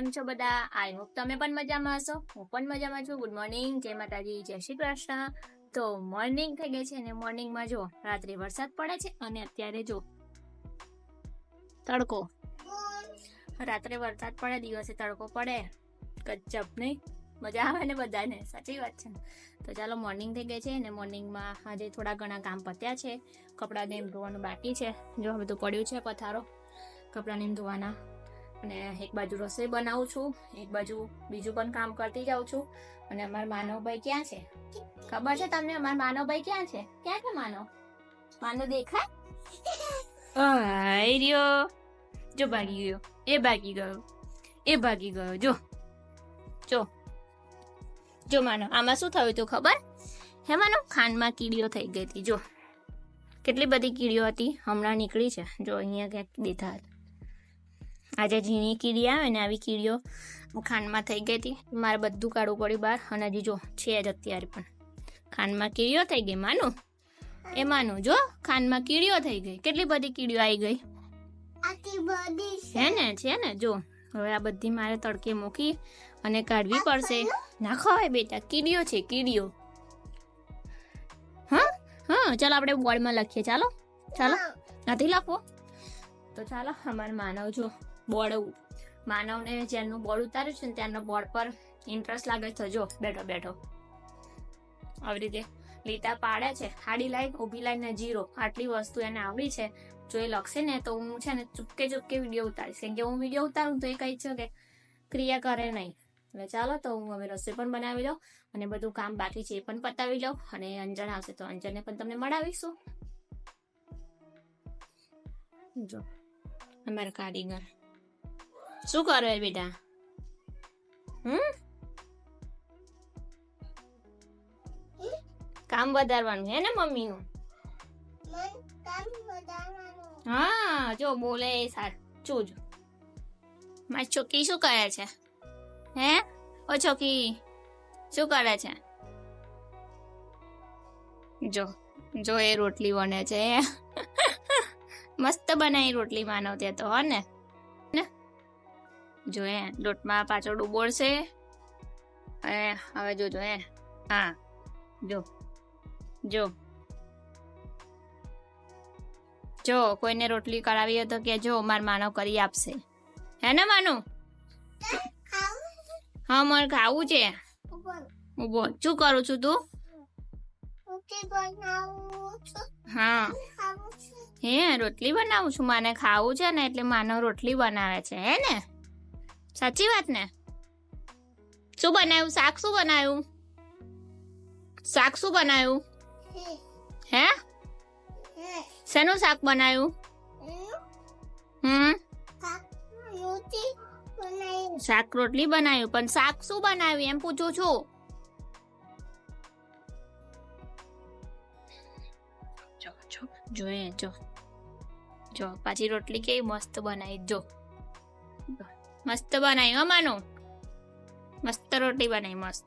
કેમ છો બધા? આઈ હોપ તમે પણ મજામાં હશો, હું પણ મજામાં છું. ગુડ મોર્નિંગ જય માતાજી, જય શ્રી કૃષ્ણ. તો મોર્નિંગ થઈ ગઈ છે અને મોર્નિંગમાં જો રાત્રે વરસાદ પડે છે અને અત્યારે જો તડકો. રાત્રે વરસાદ પડે, દિવસે તડકો પડે. કચ્ચપ નહીં? મજા આવે ને બધાને? સાચી વાત છે તો ચાલો મોર્નિંગ થઈ ગઈ છે અને મોર્નિંગમાં આજે થોડા ઘણા કામ પત્યા છે. કપડાને એમ ધોવાનું બાકી છે. જો બધું પડ્યું છે પથારો. કપડાને એમ ધોવાના. અને એક બાજુ રસોઈ બનાવું છું, એક બાજુ બીજું પણ કામ કરતી જાઉં છું. અને અમારા માનવભાઈ ક્યાં છે? ખબર છે તમને અમારા માનવભાઈ ક્યાં છે? ક્યાં છે માનવ? માનવ દેખાય? રહ્યો. જો ભાગી ગયો. એ ભાગી ગયો. એ ભાગી ગયો. જો. જો. જો માનો આમાં શું થયું હતું ખબર? હે માનો ખાંડમાં કીડીઓ થઈ ગઈ હતી. જો. કેટલી બધી કીડીઓ હતી? હમણાં નીકળી છે. જો, અહીંયા ક્યાંક દેખા આજે ઝીણી કીડી આવે ને આવી કીડીઓ ખાંડમાં થઈ ગઈ હતી. મારે બધું કાઢવું પડ્યું બહાર. અને હજી જો છે જ અત્યારે પણ. ખાંડમાં કીડીઓ થઈ ગઈ માનું? એ માનું જો ખાંડમાં કીડીઓ થઈ ગઈ. કેટલી બધી કીડીઓ આવી ગઈ? છે. ને છે ને જો. હવે આ બધી મારે તડકે મૂકી અને કાઢવી પડશે. નાખો હવે બેટા કીડીઓ છે કીડીઓ. હા? હા ચાલો આપણે બોર્ડમાં લખીએ. ચાલો ચાલો. નથી લખવો તો ચાલો અમારે માનવ જો. બોર્ડ માનવને જેનું બોર્ડ ઉતાર્યું છે ને ત્યારનો બોર્ડ પર ઇન્ટરેસ્ટ લાગે છે જો, બેઠો બેઠો. આવી રીતે લીટા પાડે છે. હાડી લાઈન, ઊભી લાઈન ને જીરો આટલી વસ્તુ એને આવડી છે. જો એ લખશે ને તો હું છે ને ચૂપકે ચૂપકે વીડિયો ઉતારીશ. કેમ કે હું વીડિયો ઉતારું તો એ કહી છે કે ક્રિયા કરે નહીં. એટલે ચાલો તો હું હવે રસોઈ પણ બનાવી લઉં અને બધું કામ બાકી છે એ પણ પતાવી લઉં અને અંજણ આવશે તો અંજણને પણ તમને મળાવીશું. જો, અમારા કારીગર. શું કરે બેટા હમ કામ વધારવાનું હે ને મમ્મીનું હા જો બોલે સાચું જ મારી છોકરી શું કરે છે હે ઓ છોકરી શું કરે છે જો જો એ રોટલી બને છે મસ્ત બનાવી રોટલી માનવ તે તો હો ને જો એ લોટમાં પાછો ડૂબોળશે અને હવે જોજો એ હા, જો જો. જો, કોઈને રોટલી કરાવી હોય તો કે જો માર માનવ કરી આપશે. હે ને માનું? હા, મારે ખાવું છે. બોલ શું કરું છું તું? હા. હે, રોટલી બનાવું છું. મને ખાવું છે ને, એટલે માનવ રોટલી બનાવે છે. હે ને? સાચી વાત ને? શું બનાવ્યું શાક શું બનાવ્યું શાક શું બનાવ્યું હે? શેનું શાક બનાવ્યું હમ? શાક રોટલી બનાવ્યું પણ શાક શું બનાવ્યું? એમ પૂછું છું. જો જો જોઈએ જો. જો, પાછી રોટલી કેવી મસ્ત બનાવી. જો. મસ્ત બનાવી હો, માનું. મસ્ત રોટી બનાવી મસ્ત.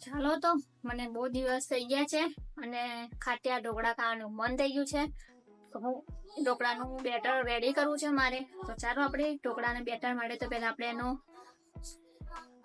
ચાલો તો, મને બહુ દિવસ થઈ ગયા છે અને ખાટિયા ઢોકળા ખાવાનું મન થઈ ગયું છે. તો હું ઢોકળાનું બેટર રેડી કરવું છે મારે. તો ચાલો આપણે ઢોકળાને બેટર માટે તો પહેલાં આપણે એનો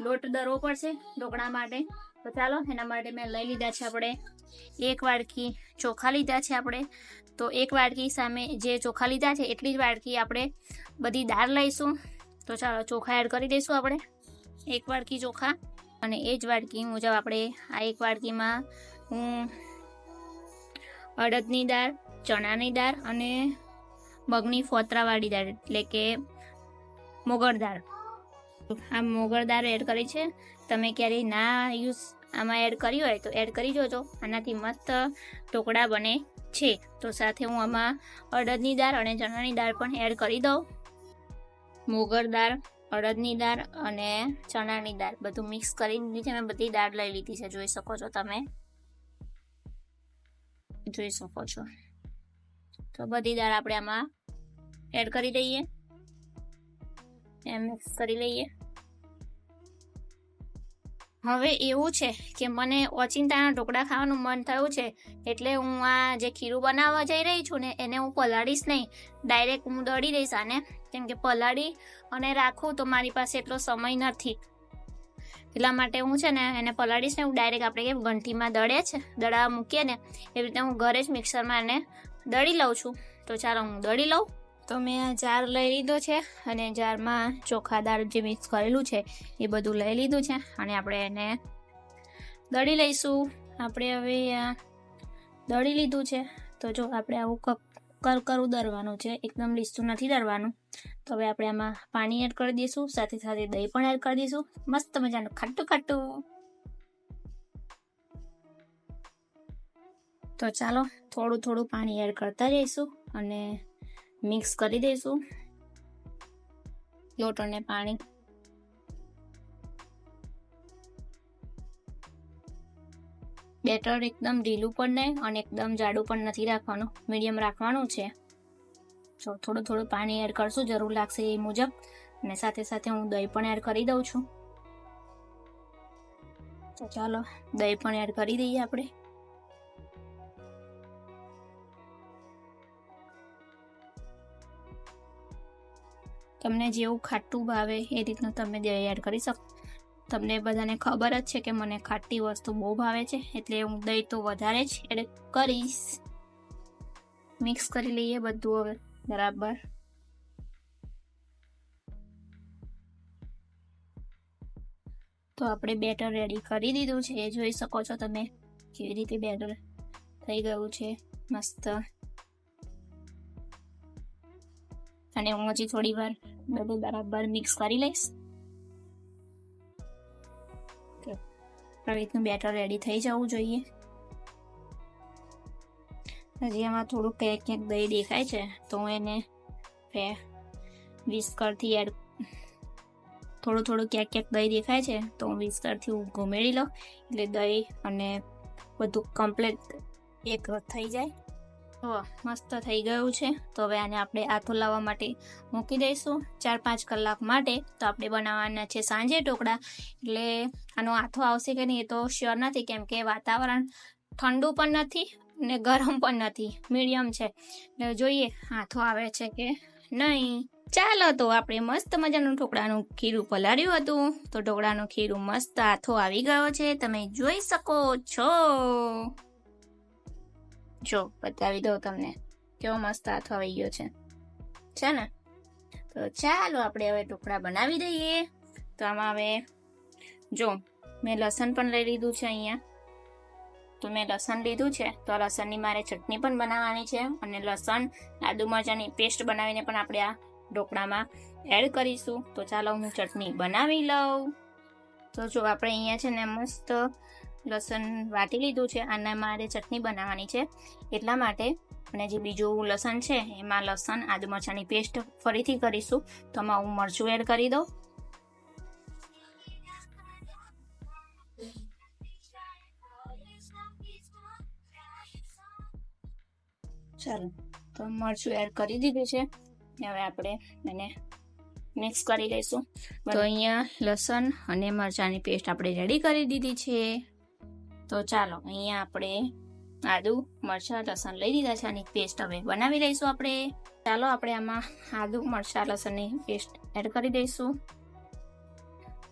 લોટ દરવો પડશે ઢોકળા માટે. તો ચાલો, એના માટે મેં લઈ લીધા છે આપણે એક વાડકી ચોખા લીધા છે આપણે. તો એક વાડકી સામે જે ચોખા લીધા છે, એટલી જ વાડકી આપણે બધી દાળ લઈશું. તો ચાલો, ચોખા એડ કરી દઈશું આપણે. એક વાડકી ચોખા અને એ જ વાડકી મુજબ આપણે આ એક વાડકીમાં હું અડદની દાળ, ચણાની દાળ અને મગની ફોતરાવાળી દાળ, એટલે કે મોગર દાળ. આ મોગર દાળ એડ કરી છે. તમે ક્યારેય ના યુઝ આમાં એડ કરી હોય તો એડ કરી જોજો. આનાથી મસ્ત ઢોકળા બને છે. તો સાથે હું આમાં અડદની દાળ અને ચણાની દાળ પણ એડ કરી દઉં. મોગર દાળ, અડદની દાળ અને ચણાની દાળ બધું મિક્સ કરી દીધી છે મેં બધી દાળ લઈ લીધી છે. જોઈ શકો છો તમે? જોઈ શકો છો. તો બધી દાળ આપણે આમાં એડ કરી દઈએ. એમ મિક્સ કરી લઈએ. હવે એવું છે કે મને ઓચિંતાના ઢોકળા ખાવાનું મન થયું છે એટલે હું આ જે ખીરું બનાવવા જઈ રહી છું ને એને હું પલાળીશ નહીં. ડાયરેક્ટ હું દળી દઈશ આને. કેમ કે પલાળી અને રાખું તો મારી પાસે એટલો સમય નથી. એટલા માટે હું છે ને એને પલાળીશ ને હું ડાયરેક્ટ આપણે કે ઘંટીમાં દળે છે દળાવા મૂકીએ ને એવી રીતે હું ઘરે જ મિક્સરમાં એને દળી લઉં છું. તો ચાલો હું દળી લઉં. તો મેં આ જાર લઈ લીધો છે અને જારમાં ચોખા દાળ જે મિક્સ કરેલું છે એ બધું લઈ લીધું છે અને આપણે એને દળી લઈશું. આપણે હવે આ દળી લીધું છે. તો જો આપણે આવું કપ કરકરું દરવાનું છે. એકદમ લીસું નથી દરવાનું. તો હવે આપણે આમાં પાણી એડ કરી દઈશું. સાથે સાથે દહીં પણ એડ કરી દઈશું. મસ્ત મજાનું, ખાટું ખાટું. તો ચાલો થોડું થોડું પાણી એડ કરતા જઈશું અને મિક્સ કરી દઈશું લોટ અને પાણી. બેટર એકદમ ઢીલું પણ નહીં અને એકદમ જાડું પણ નથી રાખવાનું. મીડિયમ રાખવાનું છે. તો થોડું થોડું પાણી એડ કરશું, જરૂર લાગશે એ મુજબ. અને સાથે સાથે હું દહીં પણ એડ કરી દઉં છું. તો ચાલો, દહીં પણ એડ કરી દઈએ આપણે. તમને જેવું ખાટું ભાવે એ રીતનું તમે દહીં એડ કરી શકો, તમને બધાને ખબર જ છે કે મને ખાટી વસ્તુ બહુ ભાવે છે, એટલે હું દહીં તો વધારે જ એડ કરીશ. મિક્સ કરી લઈએ બધું હવે, બરાબર. તો આપણે બેટર રેડી કરી દીધું છે. એ જોઈ શકો છો તમે કેવી રીતે બેટર થઈ ગયું છે. મસ્ત. અને હું હજી થોડી વાર બધું બરાબર મિક્સ કરી લઈશ. આવી બેટર રેડી થઈ જવું જોઈએ. હજી એમાં થોડુંક ક્યાંક ક્યાંક દહીં દેખાય છે, તો હું એને વિસ્કરથી એડ થોડું થોડું ક્યાંક ક્યાંક દહીં દેખાય છે, તો હું વિસ્કરથી હું ઘુમેડી લઉં. એટલે દહીં અને બધું કમ્પ્લીટ એક થઈ જાય. તો મસ્ત થઈ ગયું છે. તો હવે આને આપણે આથો લાવવા માટે મૂકી દઈશું. ચાર પાંચ કલાક માટે તો આપણે બનાવવાના છે સાંજે ઢોકળા એટલે આનો આથો આવશે કે નહીં એ તો શ્યોર નથી, કેમ કે વાતાવરણ ઠંડુ પણ નથી ને ગરમ પણ નથી. મીડિયમ છે. એટલે જોઈએ આથો આવે છે કે નહીં. ચાલો તો આપણે મસ્ત મજાનું ઢોકળાનું ખીરું પલાળ્યું હતું. તો ઢોકળાનું ખીરું મસ્ત આથો આવી ગયો છે. તમે જોઈ શકો છો. જો, બતાવી દઉં તમને. કેવો મસ્ત હાથો આવી ગયો છે. છે ને? તો ચાલો આપણે હવે ઢોકળા બનાવી દઈએ. તો આમાં હવે, જો, મેં લસણ પણ લઈ લીધું છે અહીંયા. તો મેં લસણ લીધું છે. તો આ લસણની મારે ચટણી પણ બનાવવાની છે અને લસણ, આદુ મરચાંની પેસ્ટ બનાવીને પણ આપણે આ ઢોકળામાં એડ કરીશું. તો ચાલો હું ચટણી બનાવી લઉં. તો જો, આપણે અહીંયા છે ને મસ્ત લસણ વાટી લીધું છે અને મારે ચટણી બનાવવાની છે એટલા માટે અને જે બીજું લસણ છે એમાં લસણ, આદુ મરચાંની પેસ્ટ ફરીથી કરીશું. તો આમાં હું મરચું એડ કરી દઉં. ચાલો, તો મરચું એડ કરી દીધું છે. હવે આપણે એને મિક્સ કરી લઈશું. તો અહીંયા લસણ અને મરચાંની પેસ્ટ આપણે રેડી કરી દીધી છે. તો ચાલો, અહીંયા આપણે આદુ, મરચાં, લસણ લઈ લીધા છે. આની પેસ્ટ હવે બનાવી લઈશું આપણે. ચાલો, આપણે આમાં આદુ, મરચાં, લસણની પેસ્ટ એડ કરી દઈશું.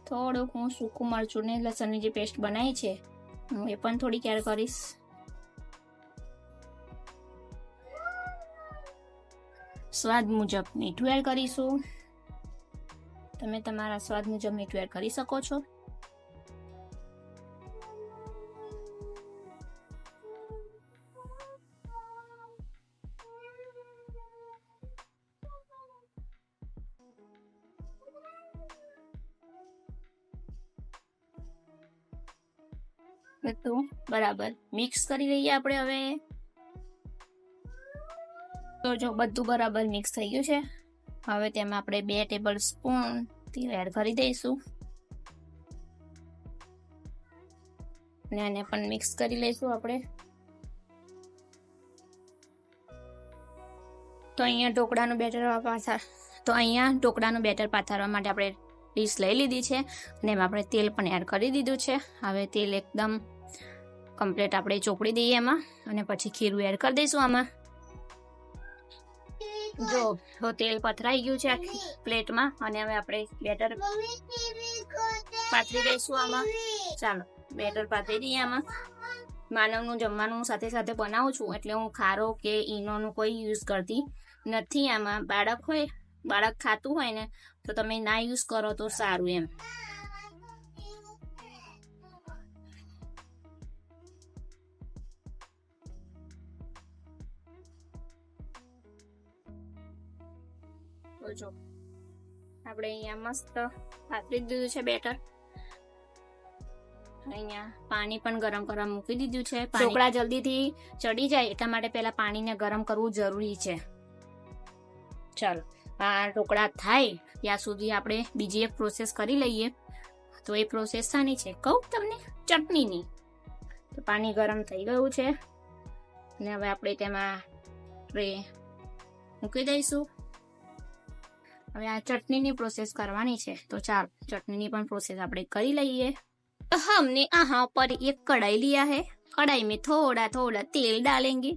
થોડુંક હું સૂકું મરચું ને લસણની જે પેસ્ટ બનાવી છે, હું એ પણ થોડીક એડ કરીશ. સ્વાદ મુજબ મીઠું એડ કરીશું. તમે તમારા સ્વાદ મુજબ મીઠું એડ કરી શકો છો. બધું, બરાબર. મિક્સ કરી લઈએ આપણે હવે. તો જો બધું બરાબર મિક્સ થઈ ગયું છે. હવે તેમાં આપણે બે ટેબલ સ્પૂન તેલ એડ કરી દઈશું. અને આને પણ મિક્સ કરી લઈશું આપણે. તો અહીંયા ઢોકળાનું બેટર પાથર તો અહીંયા ઢોકળાનું બેટર પાથરવા માટે આપણે ડીશ લઈ લીધી છે. અને એમાં આપણે તેલ પણ એડ કરી દીધું છે. હવે તેલ એકદમ કમ્પ્લીટ આપણે ચોપડી દઈએ એમાં અને પછી ખીરું એડ કરી દઈશું આમાં. જો, તો તેલ પથરાઈ ગયું છે આખી પ્લેટમાં અને હવે આપણે બેટર પાથરી દઈશું આમાં. ચાલો, બેટર પાથરી દઈએ આમાં. માનવનું જમવાનું સાથે સાથે બનાવું છું એટલે હું ખારો કે ઈનોનું કોઈ યુઝ કરતી નથી આમાં. બાળક હોય, બાળક ખાતું હોય ને, તો તમે ના યુઝ કરો તો સારું એમ. જો. આપણે અહીંયા મસ્ત પાથરી દીધું છે બેટર. અહીંયા પાણી પણ ગરમ કરવા મૂકી દીધું છે. ઢોકળા જલ્દીથી ચડી જાય એટલા માટે પહેલા પાણીને ગરમ કરવું જરૂરી છે. ચાલો આ ઢોકળા થાય ત્યાં સુધી આપણે બીજી એક પ્રોસેસ કરી લઈએ. તો એ પ્રોસેસ શાની છે? કહું તમને ચટણીની. તો પાણી ગરમ થઈ ગયું છે. અને હવે આપણે તેમાં ટ્રે મૂકી દઈશું. હવે આ ચટણીની પ્રોસેસ કરવાની છે તો ચાલો ચટણીની પણ પ્રોસેસ આપણે કરી લઈએ तो हमने यहाँ पर एक कढ़ाई लिया है कढ़ाई में थोड़ा थोड़ा तेल डालेंगे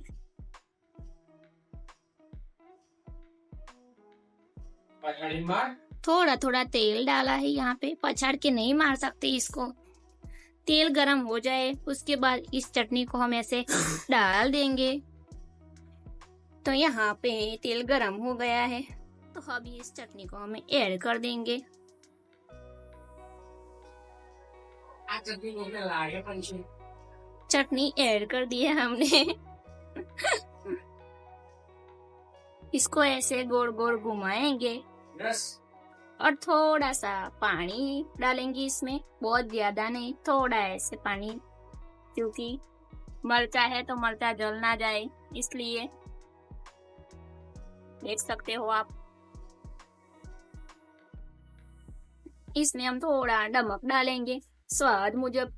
पहाड़ी मार थोड़ा थोड़ा तेल डाला है यहाँ पे पछाड़ के नहीं मार सकते इसको तेल गरम हो जाए उसके बाद इस चटनी को हम ऐसे डाल देंगे तो यहाँ पे तेल गरम हो गया है तो इस चटनी को हमें ऐड कर देंगे। चटनी ऐड कर दी है हमने। इसको ऐसे गोड़ गोड़ घुमाएँगे। और थोड़ा सा पानी डालेंगे इसमें। बहुत ज़्यादा नहीं थोड़ा ऐसे पानी। क्योंकि मरचा है तो मरचा जल ना जाए इसलिए। देख सकते हो आप। इसमें हम थोड़ा नमक डालेंगे, स्वाद मुजब।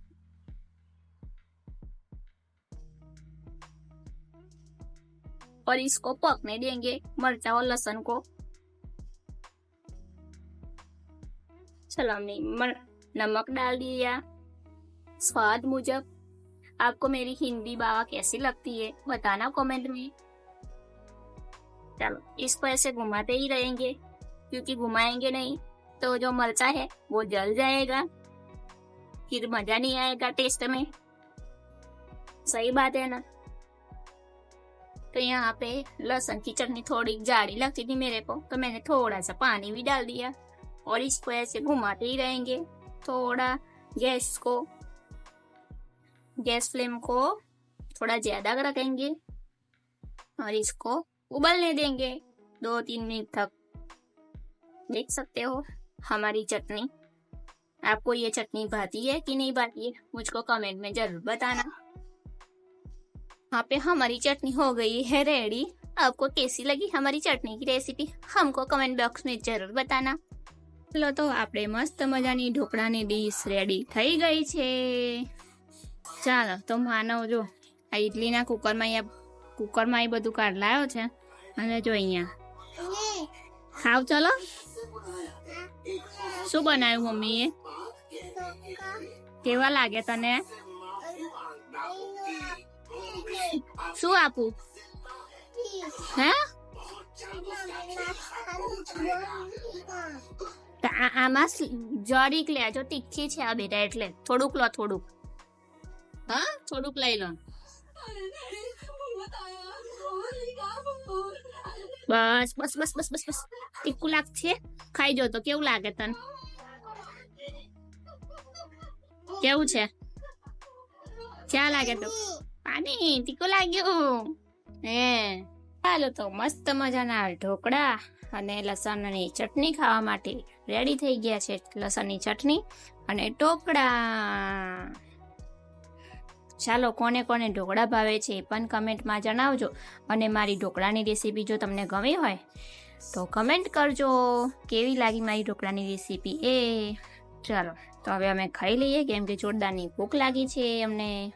और इसको पकने देंगे मरचा और लहसुन को। चलो, हमने नमक डाल दिया। स्वाद मुजब। आपको मेरी हिंदी बाबा कैसी लगती है, बताना कमेंट में। चलो इसको ऐसे घुमाते ही रहेंगे, क्योंकि घुमाएँगे नहीं। तो जो मरचा है, वो जल जाएगा। फिर मज़ा नहीं आएगा टेस्ट में। सही बात है ना? तो यहाँ पे लहसुन की चटनी थोड़ी जाड़ी लगती थी मेरे को तो मैंने थोड़ा सा पानी भी डाल दिया और इसको ऐसे घुमाते ही रहेंगे। थोड़ा गैस को, गैस फ्लेम को थोड़ा ज़्यादा रखेंगे और इसको उबलने देंगे दो तीन मिनट तक। देख सकते हो? हमारी चटनी आपको ये चटनी भाती है कि नहीं भाती है मुझको कमेंट में जरूर बताना यहाँ पे हमारी चटनी हो गई है रेडी आपको कैसी लगी हमारी चटनी की रेसिपी हमको कमेंट बॉक्स में जरूर बताना ચલો તો આપણે મસ્ત મજાની ઢોકળાની ડીશ રેડી થઈ ગઈ છે ચાલો તો માનવ જો આ ઇડલીના કુકરમાં અહીંયા કુકરમાં એ બધું કાઢ લાવ્યો છે અને જો અહીંયા ખાવ ચલો શું બનાવ્યું મમ્મીએ કેવા લાગે તને? શું આપું? હે? આમાં જરીક લે, જો તીખી છે આ બેટા એટલે. થોડુંક લો, થોડુંક. હા? થોડુંક લઈ લો. બસ બસ બસ બસ બસ બસ. તીખું લાગશે? ખાઈ જો તો કેવું લાગે તને? કેવું છે? ક્યાં લાગે તો? પાણી તીખું લાગ્યું. હે. ચાલો તો મસ્ત મજાના ઢોકળા અને લસણની ચટણી ખાવા માટે રેડી થઈ ગયા છે લસણની ચટણી અને ઢોકળા. ચાલો કોને કોને ઢોકળા ભાવે છે એ પણ કમેન્ટમાં જણાવજો અને મારી ઢોકળાની રેસીપી જો તમને ગમી હોય તો કમેન્ટ કરજો. કેવી લાગી મારી ઢોકળાની રેસીપી એ? ચાલો, તો હવે અમે ખાઈ લઈએ કેમ કે જોરદારની ભૂખ લાગી છે અમને.